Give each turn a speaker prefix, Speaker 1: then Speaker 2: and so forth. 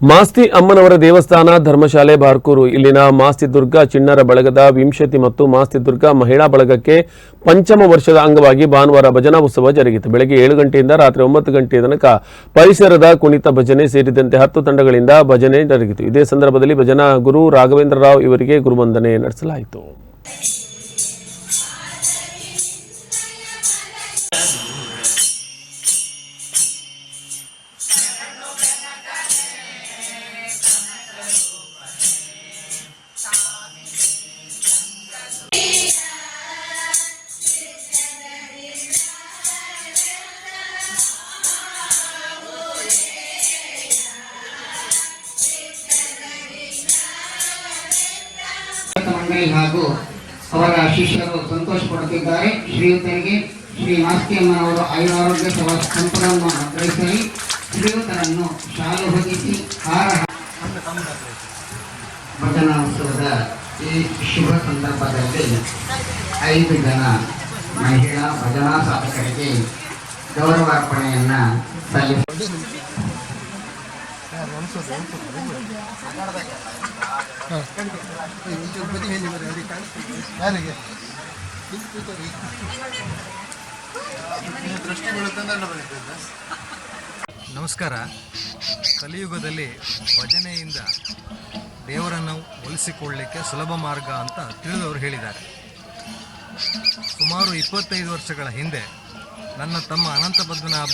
Speaker 1: ಮಾಸ್ತಿ ಅಮ್ಮನವರ ದೇವಸ್ಥಾನ, ಧರ್ಮಶಾಲೆ, ಬಾರ್ಕೂರು. ಇಲ್ಲಿನ ಮಾಸ್ತಿ ದುರ್ಗಾ ಚಿಣ್ಣರ ಬಳಗದ ವಿಂಶತಿ ಮತ್ತು ಮಾಸ್ತಿ ದುರ್ಗಾ ಮಹಿಳಾ ಬಳಗಕ್ಕೆ ಪಂಚಮ ವರ್ಷದ ಅಂಗವಾಗಿ ಭಾನುವಾರ ಭಜನಾ ಉತ್ಸವ ಜರುಗಿತು. ಬೆಳಗ್ಗೆ ಏಳು ಗಂಟೆಯಿಂದ ರಾತ್ರಿ ಒಂಬತ್ತು ಗಂಟೆಯ ತನಕ ಪರಿಸರದ ಕುಣಿತ ಭಜನೆ ಸೇರಿದಂತೆ ಹತ್ತು ತಂಡಗಳಿಂದ ಭಜನೆ ಜರುಗಿತು. ಇದೇ ಸಂದರ್ಭದಲ್ಲಿ ಭಜನಾ ಗುರು ರಾಘವೇಂದ್ರ ರಾವ್ ಇವರಿಗೆ ಗುರುವಂದನೆ ನಡೆಸಲಾಯಿತು.
Speaker 2: ಹಾಗೂ ಅವರ ಶಿಷ್ಯರು ಸಂತೋಷ ಪಡುತ್ತಿದ್ದಾರೆ. ಶ್ರೀಯುತರಿಗೆ ಶ್ರೀ ಮಾಸ್ತಿಯಮ್ಮನವರು ಆಯುರಾರೋಗ್ಯ ಸಭಾ ಸಂಪುಟವನ್ನು ಗ್ರಹಿಸಲಿ ಶ್ರೀಯುತರನ್ನು ಶಾಲು ಹೊದಿಸಿ ಹಾರ ಭಜನೋತ್ಸವದ ಈ ಶುಭ ಸಂದರ್ಭದಲ್ಲಿ ಐದು ಜನ ಮಹಿಳಾ ಭಜನಾ ಸಾಧಕರಿಗೆ ಗೌರವಾರ್ಪಣೆಯನ್ನು ಸಲ್ಲಿಸ
Speaker 3: ನಮಸ್ಕಾರ. ಕಲಿಯುಗದಲ್ಲಿ ಭಜನೆಯಿಂದ ದೇವರನ್ನು ಒಲಿಸಿಕೊಳ್ಳಲಿಕ್ಕೆ ಸುಲಭ ಮಾರ್ಗ ಅಂತ ತಿಳಿದವರು ಹೇಳಿದ್ದಾರೆ. ಸುಮಾರು ಇಪ್ಪತ್ತೈದು ವರ್ಷಗಳ ಹಿಂದೆ ನನ್ನ ತಮ್ಮ ಅನಂತ